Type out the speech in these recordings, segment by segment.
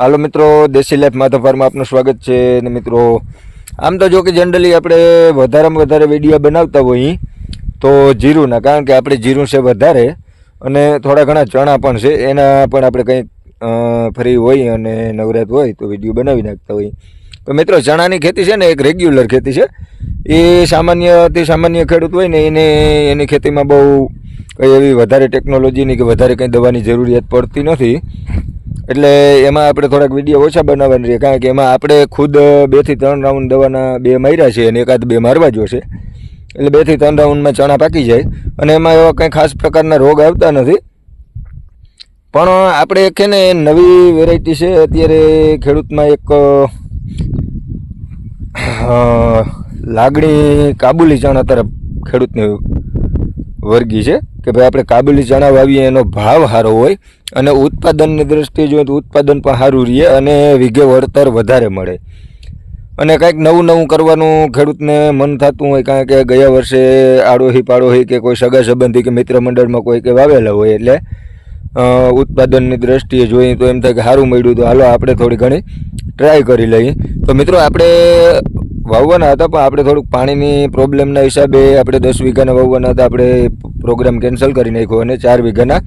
હાલો મિત્રો, દેશી લાઈફ માધવ ફાર્મમાં આપનું સ્વાગત છે ને મિત્રો, આમ તો જો કે જનરલી આપણે વધારેમાં વધારે વીડિયો બનાવતા હોઈએ, તો જીરુંના, કારણ કે આપણે જીરું છે વધારે, અને થોડા ઘણા ચણા પણ છે, એના પણ આપણે કંઈક ફ્રી હોય અને નવરાત હોય તો વીડિયો બનાવી નાખતા હોઈએ. તો મિત્રો, ચણાની ખેતી છે ને, એક રેગ્યુલર ખેતી છે, એ સામાન્યથી સામાન્ય ખેડૂત હોય ને, એને, એની ખેતીમાં બહુ કંઈ એવી વધારે ટેકનોલોજીની કે વધારે કંઈ દવાની જરૂરિયાત પડતી નથી. એટલે એમાં આપણે થોડાક વીડિયો ઓછા બનાવવાની રહે કારણ કે એમાં આપણે ખુદ બેથી ત્રણ રાઉન્ડ દવાના બે માર્યા છે અને એકાદ બે મારવા જોશે એટલે બેથી ત્રણ રાઉન્ડમાં ચણા પાકી જાય અને એમાં એવા કંઈ ખાસ પ્રકારના રોગ આવતા નથી. પણ આપણે છે ને નવી વેરાયટી છે, અત્યારે ખેડૂતમાં એક લાગણી કાબુલી ચણા તરફ ખેડૂતની વર્ગી છે, કે ભાઈ આપણે કાબુલી ચણા વાવીએ એનો ભાવ સારો હોય અને ઉત્પાદનની દ્રષ્ટિએ જોઈએ તો ઉત્પાદન પણ સારું રહે અને વિઘે વળતર વધારે મળે. અને કાંઈક નવું નવું કરવાનું ખેડૂતને મન થતું હોય, કારણ કે ગયા વર્ષે આડોહી પાડોહી કે કોઈ સગા સંબંધી કે મિત્ર મંડળમાં કોઈ કે વાવેલા હોય એટલે ઉત્પાદનની દ્રષ્ટિએ જોઈએ તો એમ થાય કે સારું મળ્યું તો હાલો આપણે થોડી ઘણી ટ્રાય કરી લઈએ. તો મિત્રો આપણે વાવવાના હતા, પણ આપણે થોડુંક પાણીની પ્રોબ્લેમના હિસાબે આપણે દસ વીઘાના વાવવાના હતા, આપણે પ્રોગ્રામ કેન્સલ કરી નાખ્યો અને ચાર વીઘાના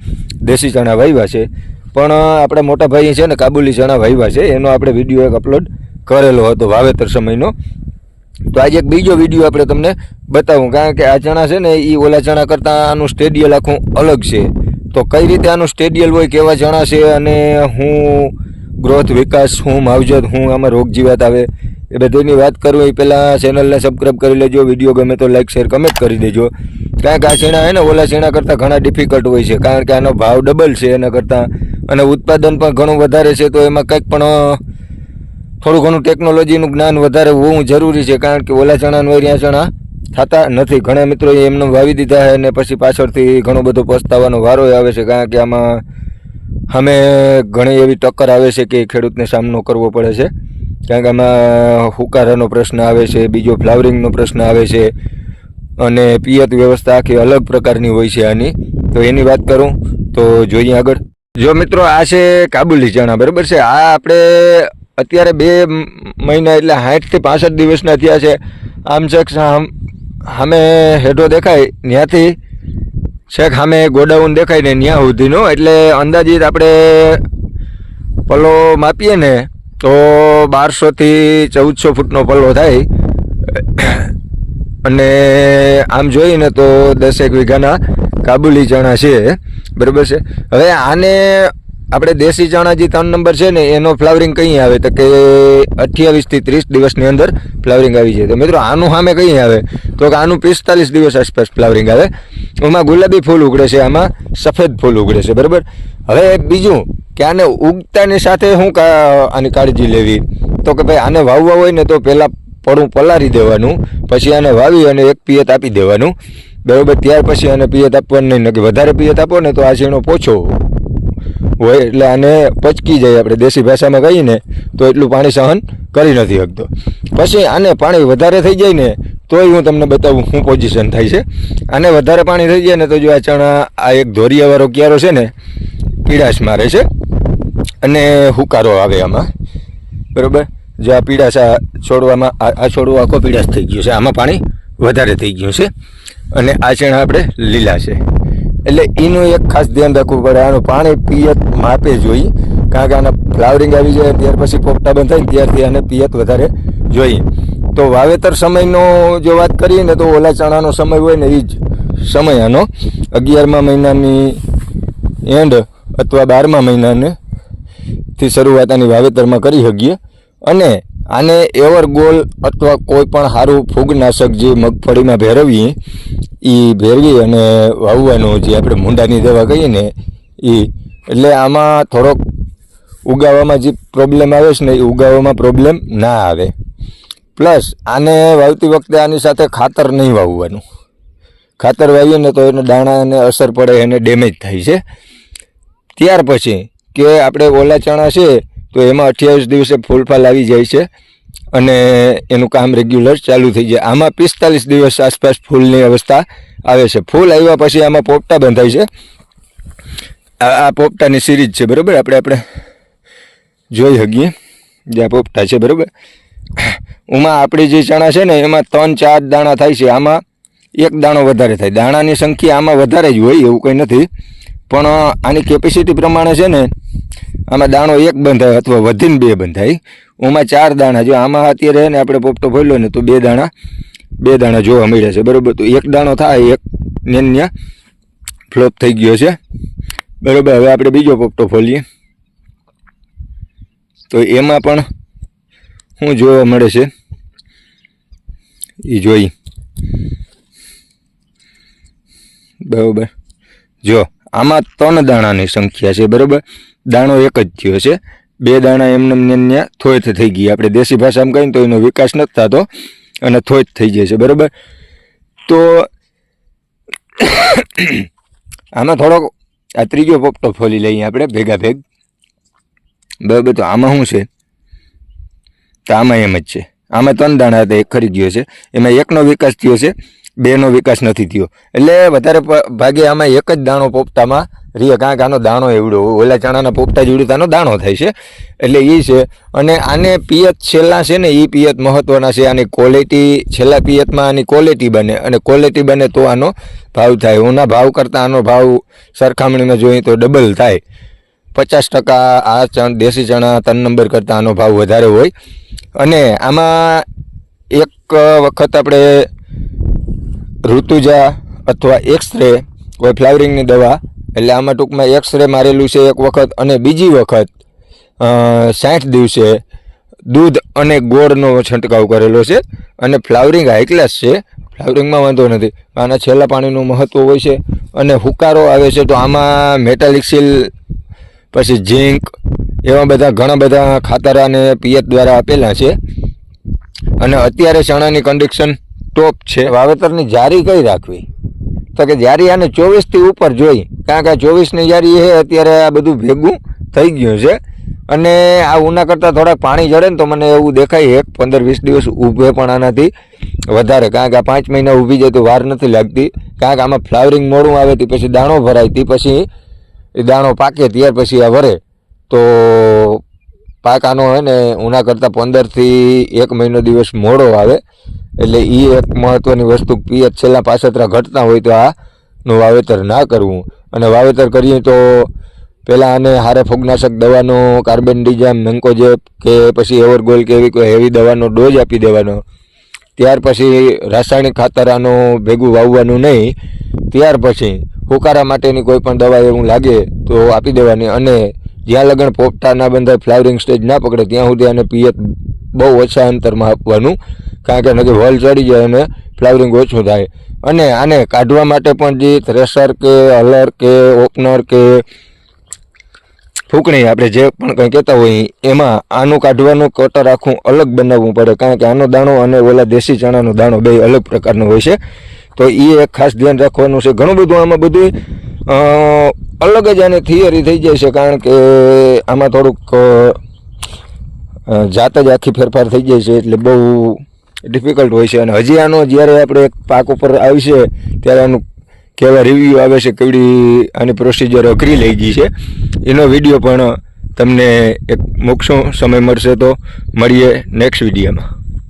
દેશી ચણા વાવ્યા છે. પણ આપણા મોટા ભાઈ છે ને, કાબુલી ચણા વાવ્યા છે. એનો આપણે વીડિયો એક અપલોડ કરેલો હતો વાવેતર સમયનો. તો આજે એક બીજો વીડિયો આપણે તમને બતાવું, કારણ કે આ ચણા છે ને, એ ઓલા ચણા કરતાં આનું સ્ટેડિયલ આખું અલગ છે. તો કઈ રીતે આનું સ્ટેડિયલ હોય, કેવા ચણા છે, અને હું ગ્રોથ વિકાસ, હું માવજત, હું આમાં રોગ જીવાત આવે, એ બધીની વાત કરું, એ પહેલાં ચેનલને સબસ્ક્રાઈબ કરી લેજો. વીડિયો ગમે તો લાઈક શેર કમેન્ટ કરી દેજો. કારણ કે આ છે ને, ઓલા ચીણા કરતાં ઘણા ડિફિકલ્ટ હોય છે. કારણ કે આનો ભાવ ડબલ છે એના કરતાં. અને ઉત્પાદન પણ ઘણું વધારે છે, તો એમાં કંઈક પણ થોડું ઘણું ટેકનોલોજીનું જ્ઞાન વધારે હોવું જરૂરી છે. કારણ કે ઓલા ચણાનો વરિયા ચણા થતા નથી. ઘણા મિત્રો એમને વાવી દીધા છે અને પછી પાછળથી ઘણો બધો પસ્તાવાનો વારો આવે છે. કારણ કે આમાં અમે ઘણી એવી ટક્કર આવે છે કે ખેડૂતને સામનો કરવો પડે છે. કારણ કે આમાં હુકારાનો પ્રશ્ન આવે છે, બીજો ફ્લાવરિંગનો પ્રશ્ન આવે છે. અને પિયત વ્યવસ્થા આખી અલગ પ્રકારની હોય છે આની. તો એની વાત કરું, તો જોઈએ આગળ. જો મિત્રો, આ છે કાબુલી ચણા, બરાબર છે? આ આપણે અત્યારે બે મહિના એટલે સાઠથી પાસઠ દિવસના થયા છે. આમ છેક સામ- હેઠો દેખાય ત્યાંથી છેક સામે ગોડાઉન દેખાય ને ત્યાં સુધીનો. એટલે અંદાજિત આપણે પલ્લો માપીએ ને, તો બારસોથી ચૌદસો ફૂટનો પલ્લો થાય. અને આમ જોઈએ ને તો દસેક વીઘાના કાબુલી ચણા છે. બરાબર છે? હવે આને આપણે દેશી ચણા જે ત્રણ નંબર છે ને, એનો ફ્લાવરિંગ કંઈ આવે? તો કે અઠ્યાવીસથી ત્રીસ દિવસની અંદર ફ્લાવરિંગ આવી જાય. તો મિત્રો, આનું સામે કંઈ આવે? તો કે આનું પિસ્તાલીસ દિવસ આસપાસ ફ્લાવરિંગ આવે. એમાં ગુલાબી ફૂલ ઉગડે છે, આમાં સફેદ ફૂલ ઉગડે છે, બરાબર? હવે બીજું કે આને ઉગતાની સાથે શું આની કાળજી લેવી? તો કે ભાઈ આને વાવવા હોય ને તો પહેલાં પડું પલારી દેવાનું, પછી આને વાવી અને એક પિયત આપી દેવાનું. બરાબર, ત્યાર પછી આને પિયત આપવાનું નહીં કે વધારે પિયત આપો ને તો આ શીણો પોછો હોય, એટલે આને પચકી જાય આપણે દેશી ભાષામાં કહીએ ને તો એટલું પાણી સહન કરી નથી શકતો. પછી આને પાણી વધારે થઈ જાય ને, તોય હું તમને બતાવું શું પોઝિશન થાય છે. આને વધારે પાણી થઈ જાય ને, તો જો આ ચણા, આ એક ધોરિયાવાળો ક્યારો છે ને પીડાશ મારે છે. અને હુકારો આવે આમાં. બરોબર? જે આ પીડાશ આ છોડવામાં, આ છોડવો આખો પીડાશ થઈ ગયો છે. આમાં પાણી વધારે થઈ ગયું છે. અને આ ચણા આપણે લીલા છે. એટલે એનું એક ખાસ ધ્યાન રાખવું પડે. આનું પાણી પિયત માપે જોઈએ કારણ કે આના ફ્લાવરિંગ આવી જાય, ત્યાર પછી પોપટા બંધ થાય, ત્યારથી આને પિયત વધારે જોઈએ. તો વાવેતર સમયનો જો વાત કરીએ ને, તો ઓલા ચણાનો સમય હોય ને, એ જ સમય આનો. અગિયારમા મહિનાની એન્ડ અથવા બારમા મહિનાને થી શરૂઆત આની વાવેતરમાં કરી શકીએ. અને આને એવર ગોલ અથવા કોઈ પણ સારું ફૂગનાશક જે મગફળીમાં ભેરવીએ એ ભેરવી અને વાવવાનું જે આપણે મૂંડાની દવા કહીએ ને એ એટલે આમાં થોડોક ઉગાવામાં જે પ્રોબ્લેમ આવે છે ને એ ઉગાવામાં પ્રોબ્લેમ ના આવે. પ્લસ આને વાવતી વખતે આની સાથે ખાતર નહીં વાવવાનું. ખાતર વાવીએ ને તો એને દાણાને અસર પડે, એને ડેમેજ થાય છે. ત્યાર પછી કે આપણે ઓલા ચણા છે તો એમાં અઠ્યાવીસ દિવસે ફૂલફાલ આવી જાય છે અને એનું કામ રેગ્યુલર ચાલુ થઈ જાય. આમાં પિસ્તાલીસ દિવસ આસપાસ ફૂલની અવસ્થા આવે છે. ફૂલ આવ્યા પછી આમાં પોપટા બંધાય છે. આ પોપટાની સિરીજ છે, બરાબર? આપણે આપણે જોઈ શકીએ. જે આ પોપટા છે, બરાબર? ઉમાં આપણી જે ચણા છે ને, એમાં ત્રણ, ચાર દાણા થાય છે. આમાં એક દાણો વધારે થાય. દાણાની સંખ્યા આમાં વધારે જ હોય એવું કંઈ નથી. પણ આની કેપેસિટી પ્રમાણે છે ને, આમાં દાણો એક બંધાય અથવા વધીને બે બંધાય. ઓમાં ચાર દાણા, જો આમાં અત્યારે ને આપણે પોપટો ફોલ્યો ને તો બે દાણા બે દાણા જોવા મળ્યા છે. બરાબર, તો એક દાણો થાય, એક ન્યા ફ્લોપ થઈ ગયો છે. બરાબર, હવે આપણે બીજો પોપટો ફોલીએ. તો એમાં પણ શું જોવા મળે છે? એ જોઈ. બરાબર, જો. આમાં ત્રણ દાણાની સંખ્યા છે, બરાબર? દાણો એક જ થયો છે. બે દાણા એમને ત્યાં થોયત થઈ ગઈ આપણે દેશી ભાષામાં કહીએ તો એનો વિકાસ નથી થતો અને થોયત થઈ જાય છે, બરાબર? તો આમાં થોડોક આ ત્રીજો પોપટો ફોલી લઈએ આપણે, ભેગા ભેગ. બરાબર, તો આમાં શું છે? તો આમાં એમ જ છે. આમાં ત્રણ દાણા હતા, એક ખરી ગયો છે. એમાં એકનો વિકાસ થયો છે. બેનો વિકાસ નથી થયો. એટલે વધારે ભાગે આમાં એક જ દાણો પોપટામાં રીએ કાંક આનો દાણો એવડો ઓલા ચણાના જેવડું આનો દાણો થાય છે. એટલે એ છે. અને આને પિયત છેલ્લા છે ને એ પિયત મહત્ત્વના છે. આની ક્વોલિટી છેલ્લા પિયતમાં આની ક્વોલિટી બને. અને ક્વોલિટી બને તો આનો ભાવ થાય. ઓના ભાવ કરતાં આનો ભાવ સરખામણીમાં જોઈએ તો ડબલ થાય. પચાસ ટકા આ ચણ, દેશી ચણા ત્રણ નંબર કરતાં આનો ભાવ વધારે હોય. અને આમાં એક વખત આપણે ઋતુજા અથવા એક્સરે કોઈ ફ્લાવરિંગની દવા. એટલે આમાં ટૂંકમાં એક્સરે મારેલું છે એક વખત અને બીજી વખત સાઠ દિવસે દૂધ અને ગોળનો છંટકાવ કરેલો છે અને ફ્લાવરિંગ હાઈ છે. ફ્લાવરિંગમાં વાંધો નથી. આના છેલ્લા પાણીનું મહત્ત્વ હોય છે અને હુકારો આવે છે તો આમાં મેટાલિક સીલ પછી ઝીંક એવા બધા ઘણા બધા ખાતર અને પિયત દ્વારા આપેલા છે. અને અત્યારે ચણાની કન્ડિશન ટોપ છે. વાવેતરની જારી કઈ રાખવી? તો કે જારી આને ચોવીસથી ઉપર જોઈ. કારણ કે ચોવીસની જારી એ અત્યારે આ બધું ભેગું થઈ ગયું છે. અને આ ઉના કરતાં થોડાક પાણી જડે ને તો મને એવું દેખાય એક પંદર વીસ દિવસ ઊભે પણ આનાથી વધારે. કારણ કે આ પાંચ મહિના ઊભી જાય તો વાર નથી લાગતી. કારણ કે આમાં ફ્લાવરિંગ મોડું આવે તે પછી દાણો ભરાય. તે પછી એ દાણો પાકે ત્યાર પછી આ વરે. તો પાક આનો હોય ને, ઉના કરતાં પંદરથી એક મહિનો દિવસ મોડો આવે. એટલે એ એક મહત્ત્વની વસ્તુ પિયત છેલ્લા પાસતરા ઘટતા હોય તો આનું વાવેતર ના કરવું. અને વાવેતર કરીએ તો પહેલાં આને હારે ફૂગનાશક દવાનો, કાર્બન ડિજામ મેન્કોજેપ કે પછી એવરગોલ કે એવી કોઈ હેવી દવાનો ડોઝ આપી દેવાનો. ત્યાર પછી રાસાયણિક ખાતર આનું ભેગું વાવવાનું નહીં. ત્યાર પછી હુકારા માટેની કોઈ પણ દવા એવું લાગે તો આપી દેવાની અને જ્યાં લગ્ન પોપટા ના બંધાય ફ્લાવરિંગ સ્ટેજ ના પકડે, ત્યાં સુધી આને પિયત બહુ ઓછા અંતરમાં આપવાનું. કારણ કે નથી વલ ચડી જાય અને ફ્લાવરિંગ ઓછું થાય. અને આને કાઢવા માટે પણ જે થ્રેશર કે હલર કે ઓપનર કે ફૂંકણી આપણે જે પણ કંઈ કહેતા હોય, એમાં આનું કાઢવાનું કટર આખું અલગ બનાવવું પડે. કારણ કે આનો દાણો અને ઓલા દેશી ચણાનો દાણો બે અલગ પ્રકારનો હોય છે. તો એ એક ખાસ ધ્યાન રાખવાનું છે. ઘણું બધું આમાં બધું અલગ જ આની થિયરી થઈ જાય છે કારણ કે આમાં થોડુંક જાત જ આખી ફેરફાર થઈ જાય છે એટલે બહુ ડિફિકલ્ટ હોય છે. અને હજી આનો જ્યારે આપણે એક પાક ઉપર આવશે ત્યારે આનું કેવા રિવ્યૂ આવે છે, કેવડી આની પ્રોસિજર અઘરી લઈ ગઈ છે. એનો વીડિયો પણ તમને એક મૂકશું સમય મળશે તો મળીએ નેક્સ્ટ વિડીયોમાં